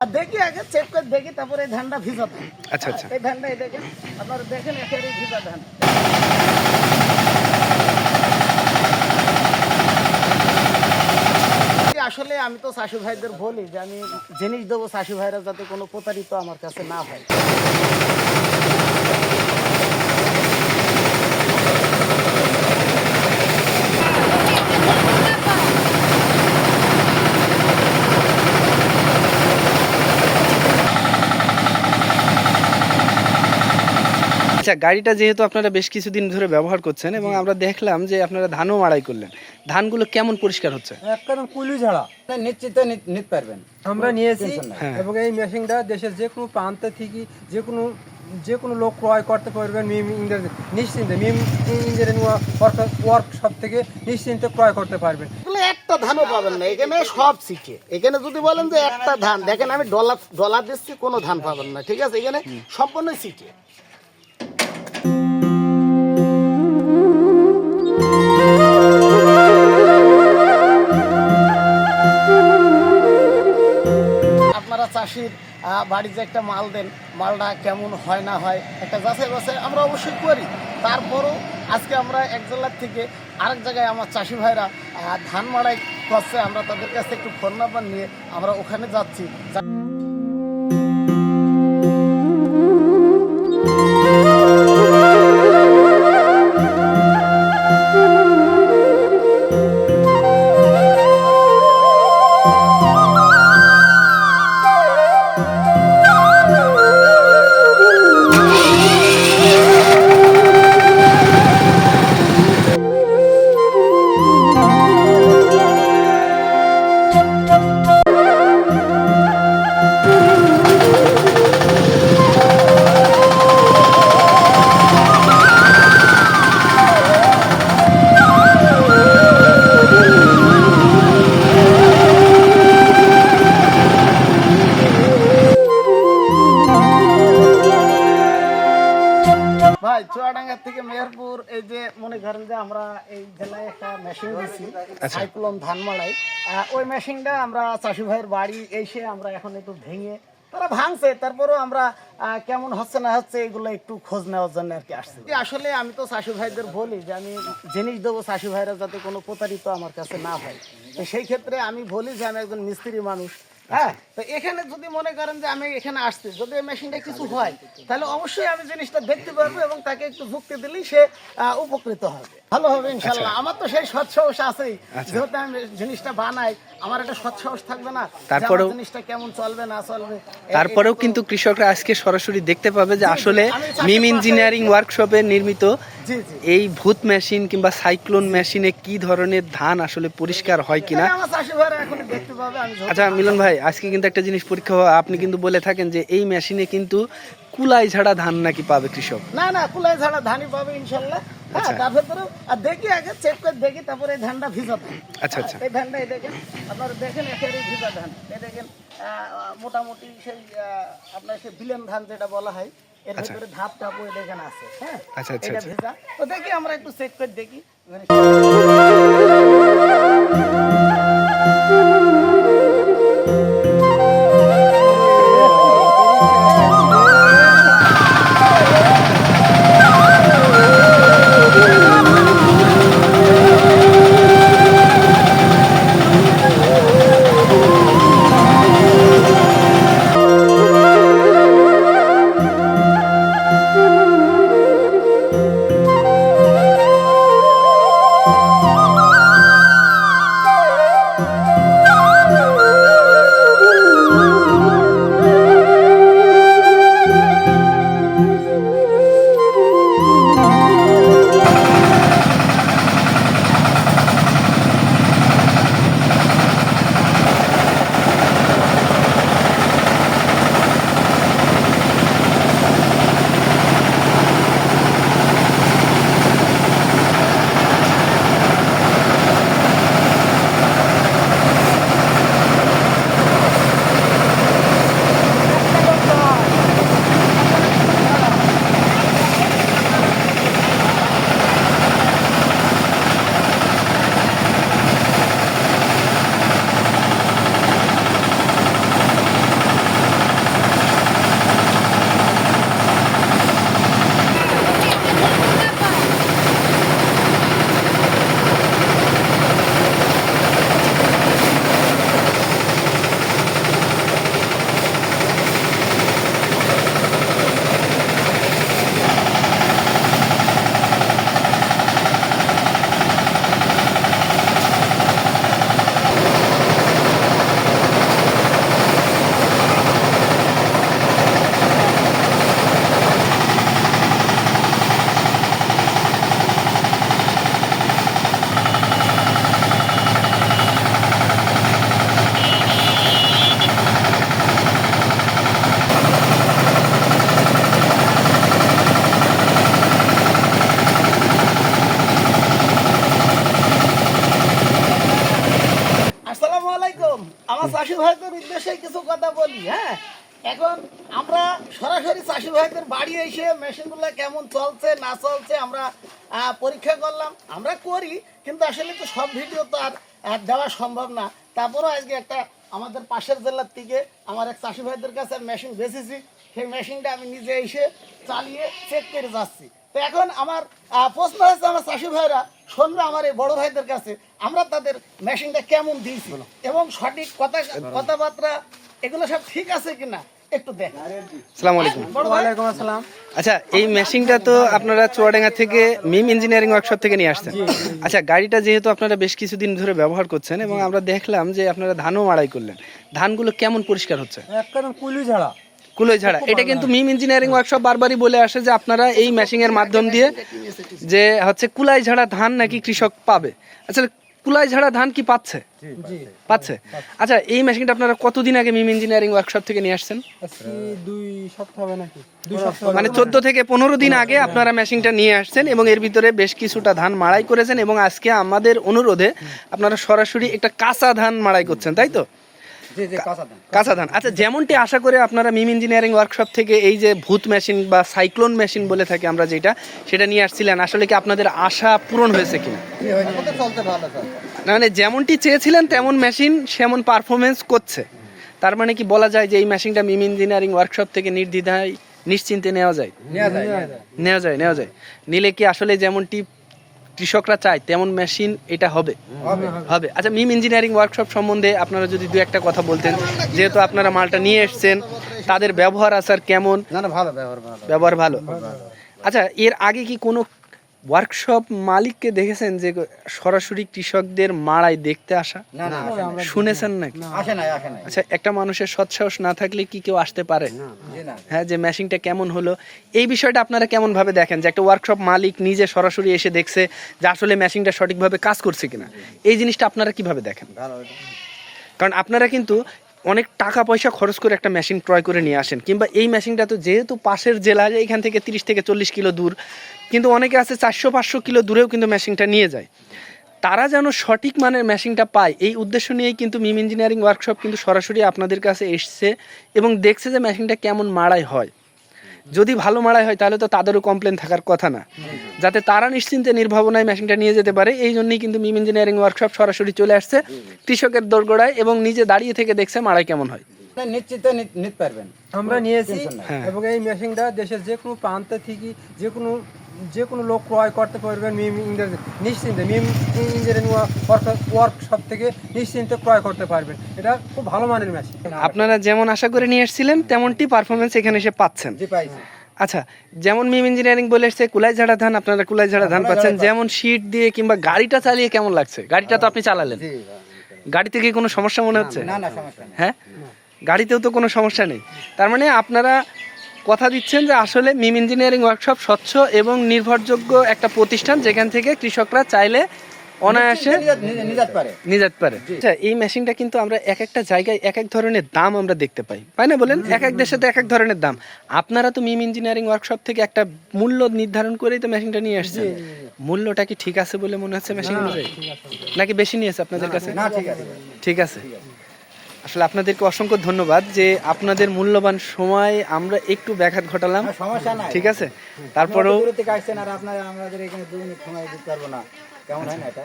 আর দেখি আগে চেক করে দেখি তারপরে এই ধানটা ভিজা ধান। আচ্ছা, আচ্ছা। এই ধানটা এই দেখেন আপনারা দেখেন একেবারে ভিজা ধান। আসলে আমি তো শাশু ভাইদের বলি যে আমি জিনিস দেবো শাশু ভাইরা যাতে কোনো প্রতারিত আমার কাছে না হয়। আচ্ছা গাড়িটা যেহেতু আপনারা বেশ কিছুদিন ধরে ব্যবহার করছেন এবং আমরা দেখলাম যে আপনারা ধানও মাড়াই করলেন। ধানগুলো কেমন পরিষ্কার হচ্ছে? একদম কুলি ঝাড়া। নিশ্চিত নিতে পারবেন। আমরা নিয়েছি হ্যাঁ। এবং এই মেশিনটা দেশের যে কোনো প্রান্ত থেকে যে কোনো যে কোনো লোক ক্রয় করতে পারবেন মিম ইঞ্জিনিয়ার নিশ্চিন্তে মিম ইঞ্জিনিয়ারিং ওয়ার্কশপ থেকে নিশ্চিন্তে ক্রয় করতে পারবেন। একটা ধানও পাবেন না। এখানে সব শিখে। এখানে যদি বলেন যে একটা ধান দেখেন আমি ডলার ডলার দিচ্ছি কোনো ধান পাবেন না। ঠিক আছে? এখানে সম্পূর্ণ শিখে। আপনারা চাষির বাড়িতে বাড়ি একটা মাল দেন, মালটা কেমন হয় না হয়, একটা যাচাই বাছাই আমরা অবশ্যই করি। তারপরও আজকে আমরা এক জেলার থেকে আরেক জায়গায় আমার চাষি ভাইরা ধান মাড়াই করছে, আমরা তাদের কাছে একটু ফোন নাম্বার নিয়ে আমরা ওখানে যাচ্ছি। মেশিন দিছি সাইক্লোন ধান মাড়াই। ওই মেশিনটা আমরা চাষি ভাইয়ের বাড়ি এসে আমরা এখন একটু ভেঙে তারা ভাঙছে তারপরেও আমরা কেমন হচ্ছে না হচ্ছে এগুলো একটু খোঁজ নেওয়ার জন্য আর কি আসছে। আসলে আমি তো চাষি ভাইদের বলি যে আমি জিনিস দেবো চাষি ভাইরা যাতে কোনো প্রতারিত আমার কাছে না হয়। তো সেই ক্ষেত্রে আমি বলি যে আমি একজন মিস্ত্রি মানুষ হ্যাঁ? তো এখানে যদি মনে করেন যে আমি এখানে আসছি যদি এই মেশিনটা কিছু হয় তাহলে অবশ্যই আমি জিনিসটা দেখতে পারব এবং তাকে একটু যুক্তি দিলেই সে আহ, উপকৃত হবে। ভালো হবে ইনশাল্লাহ। আমার তো সেই সৎসাহস আছেই। যেহেতু আমি জিনিসটা বানাই আমার একটা সৎসাহস থাকবে না তারপরেও- জিনিসটা কেমন চলবে না চলবে তারপরেও কিন্তু কৃষকরা আজকে সরাসরি দেখতে পাবে যে আসলে মিম ইঞ্জিনিয়ারিং ওয়ার্কশপে নির্মিত এই ভূত মেশিন কিংবা সাইক্লোন মেশিনে কি ধরনের ধান আসলে পরিষ্কার হয় কিনা? আচ্ছা মিলন ভাই আজকে কিন্তু একটা জিনিস পরীক্ষা আপনি কিন্তু বলে থাকেন যে এই মেশিনে কিন্তু কুলাই ঝাড়া ধান নাকি পাবে কৃষক? না না কুলাই ঝাড়া ধানই পাবে ইনশাল্লাহ। হ্যাঁ তার ভেতরে আর দেখি আগে চেক করে দেখি তারপরে এই ধানটা ভিজা ধান আচ্ছা, আচ্ছা। এই ধানটা এই দেখেন আপনারা দেখেন একেবারে ভিজা ধান। এই দেখেন মোটামুটি সেই আপনার সেই বিলেন ধান যেটা বলা হয় এর ভেতরে ধাপ টাপ ওই দেখেন আছে হ্যাঁ? আচ্ছা, আচ্ছা, এটা আচ্ছা। ভেজা। তো দেখি আমরা একটু চেক করে দেখি। মানে এখন আমরা সরাসরি চাষি ভাইদের বাড়ি এসে মেশিনগুলো কেমন চলছে, না চলছে আমরা পরীক্ষা করলাম। আমরা করি, কিন্তু আসলে তো সব ভিডিও তো আর দেওয়া সম্ভব না। তারপরেও আজকে একটা আমাদের পাশের জেলার থেকে আমার এক চাষি ভাইদের কাছে মেশিন বেচেছি। সেই মেশিনটা আমি নিজে এসে চালিয়ে চেক করে যাচ্ছি। তো এখন আমার প্রশ্ন হচ্ছে আমার চাষি ভাইরা শুনবে আমার এই বড় ভাইদের কাছে আমরা তাদের মেশিনটা কেমন দিয়েছি এবং সঠিক কথা কথাবার্তা এগুলো সব ঠিক আছে কিনা? একটু দেখ। আসসালামু আলাইকুম। বড় ভাই। ওয়ালাইকুম আসসালাম। আচ্ছা এই মেশিনটা তো আপনারা চুয়াডাঙ্গা থেকে মিম ইঞ্জিনিয়ারিং ওয়ার্কশপ থেকে নিয়ে আসছেন। আচ্ছা গাড়িটা যেহেতু আপনারা বেশ কিছুদিন ধরে ব্যবহার করছেন এবং আমরা দেখলাম যে আপনারা ধানও মাড়াই করলেন। ধানগুলো কেমন পরিষ্কার হচ্ছে? একদম কুলি ঝাড়া। কুলোই ঝাড়া। এটা কিন্তু মিম ইঞ্জিনিয়ারিং ওয়ার্কশপ বারবারই বলে আসে যে আপনারা এই মেশিং এর মাধ্যম দিয়ে যে হচ্ছে কুলাই ঝাড়া ধান নাকি কৃষক পাবে। আসলে কুলাই ঝাড়া ধান কি পাচ্ছে? পাচ্ছে? আচ্ছা এই মেশিনটা আপনারা কতদিন আগে মিম ইঞ্জিনিয়ারিং ওয়ার্কশপ থেকে নিয়ে আসছেন? দুই সপ্তাহ নাকি? মানে চোদ্দ থেকে পনেরো দিন আগে আপনারা মেশিনটা নিয়ে আসছেন এবং এর ভিতরে বেশ কিছুটা ধান মাড়াই করেছেন এবং আজকে আমাদের অনুরোধে আপনারা সরাসরি একটা কাঁচা ধান মাড়াই করছেন তাই তো? কাঁচা ধান আচ্ছা যেমনটি আশা করে আপনারা মিম ইঞ্জিনিয়ারিং ওয়ার্কশপ থেকে এই যে ভূত মেশিন বা সাইক্লোন মেশিন বলে থাকি আমরা যেটা সেটা নিয়ে আসছিলেন। আসলে কি আপনাদের আশা পূরণ হয়েছে কিনা? কি হয়েছে আমাদের চলতে ভালো স্যার। না মানে যেমনটি চেয়েছিলেন তেমন মেশিন সেমন পারফরমেন্স করছে। তার মানে কি বলা যায় যে এই মেশিনটা মিম ইঞ্জিনিয়ারিং ওয়ার্কশপ থেকে নির্দ্বিধায় নিশ্চিন্তে নেওয়া যায় নেওয়া যায়। নেওয়া যায় নেওয়া যায়। নিলে কি আসলে যেমনটি কৃষকরা চায় তেমন মেশিন এটা হবে। হবে। আচ্ছা মিম ইঞ্জিনিয়ারিং ওয়ার্কশপ সম্বন্ধে আপনারা যদি দু একটা কথা বলতেন যেহেতু আপনারা মালটা নিয়ে এসছেন তাদের ব্যবহার আসার কেমন? না না ভালো ব্যবহার ভালো। ব্যবহার ভালো। আচ্ছা এর আগে কি কোনো ওয়ার্কশপ মালিককে দেখেছেন যে সরাসরি কৃষকদের মাড়াই দেখতে আসা। শুনেছেন নাকি? আচ্ছা একটা মানুষের সৎসাহস না থাকলে কি কেউ আসতে পারে? হ্যাঁ যে মেশিনটা কেমন হলো? এই বিষয়টা আপনারা কেমন ভাবে দেখেন? যে একটা ওয়ার্কশপ মালিক নিজে সরাসরি এসে দেখছে যে আসলে মেশিনটা সঠিকভাবে কাজ করছে কিনা। এই জিনিসটা আপনারা কীভাবে দেখেন? কারণ আপনারা কিন্তু অনেক টাকা পয়সা খরচ করে একটা মেশিন ক্রয় করে নিয়ে আসেন। কিংবা এই মেশিনটা তো যেহেতু পাশের জেলা এখান থেকে তিরিশ থেকে চল্লিশ কিলো দূর, কিন্তু অনেকে আছে চারশো, পাঁচশো কিলো দূরেও কিন্তু মেশিনটা নিয়ে যায়। তারা যেন সঠিক মানের মেশিনটা পায়, এই উদ্দেশ্য নিয়েই কিন্তু মিম ইঞ্জিনিয়ারিং ওয়ার্কশপ কিন্তু সরাসরি আপনাদের কাছে এসছে এবং দেখছে যে মেশিনটা কেমন মাড়াই হয়। যদি ভালো মাড়াই হয় তাহলে তো তাদেরও কমপ্লেন থাকার কথা না যাতে তারা নিশ্চিন্তে নির্ভাবনায় মেশিনটা নিয়ে যেতে পারে এই জন্যই কিন্তু মিম ইঞ্জিনিয়ারিং ওয়ার্কশপ সরাসরি চলে আসছে কৃষকের দোরগোড়ায় এবং নিজে দাঁড়িয়ে থেকে দেখছে মাড়াই কেমন হয় নিশ্চিন্তে নিশ্চিত নিতে পারবেন আমরা নিয়েছি। হ্যাঁ। এবং এই মেশিনটা দেশের যে কোনো প্রান্ত থেকে যে কোনো যে কোনো লোক ক্রয় করতে পারবেন মিম ইংরেজি নিশ্চিন্তে মিম ইঞ্জিনিয়ারিং ওয়ার্কশপ থেকে নিশ্চিন্তে ক্রয় করতে পারবেন। এটা খুব ভালো মানের মেশিন আপনারা যেমন আশা করে নিয়ে এসেছিলেন তেমনটি পারফরমেন্স এখানে এসে পাচ্ছেন। জি পাইছি। আচ্ছা যেমন মিম ইঞ্জিনিয়ারিং বলে এসছে কুলাই ঝাড়া ধান আপনারা কুলাই ঝাড়া ধান পাচ্ছেন। যেমন শীট দিয়ে কিংবা গাড়িটা চালিয়ে কেমন লাগছে? গাড়িটা তো আপনি চালালেন। গাড়িতে কি কোনো সমস্যা মনে হচ্ছে? না না সমস্যা হ্যাঁ? গাড়িতেও তো কোনো সমস্যা নেই। তার মানে আপনারা কথা দিচ্ছেন যে আসলে মিম ইঞ্জিনিয়ারিং ওয়ার্কশপ স্বচ্ছ এবং নির্ভরযোগ্য একটা প্রতিষ্ঠান যেখান থেকে কৃষকরা চাইলে অনায়াসে নিজাত- পারে। নিজাত পারে। আচ্ছা এই মেশিনটা কিন্তু আমরা এক একটা জায়গায় এক এক ধরনের দাম আমরা দেখতে পাই। পাই না বলেন? এক এক দেশে তো এক এক ধরনের দাম। আপনারা তো মিম ইঞ্জিনিয়ারিং ওয়ার্কশপ থেকে একটা মূল্য নির্ধারণ করেই তো মেশিনটা নিয়ে আসছেন। মূল্যটা কি ঠিক আছে বলে মনে হচ্ছে মেশিন অনুযায়ী নাকি বেশি নিয়েছে আপনাদের কাছে? না ঠিক আছে। ঠিক আছে। আসলে আপনাদেরকে অসংখ্য ধন্যবাদ যে আপনাদের মূল্যবান সময় আমরা একটু ব্যাঘাত ঘটালাম। না, সমস্যা নাই। ঠিক আছে? তারপরেও আসছেন আর আপনারা আমাদের এখানে দু মিনিট সময় দিতে পারব না। কেমন হয় না এটা?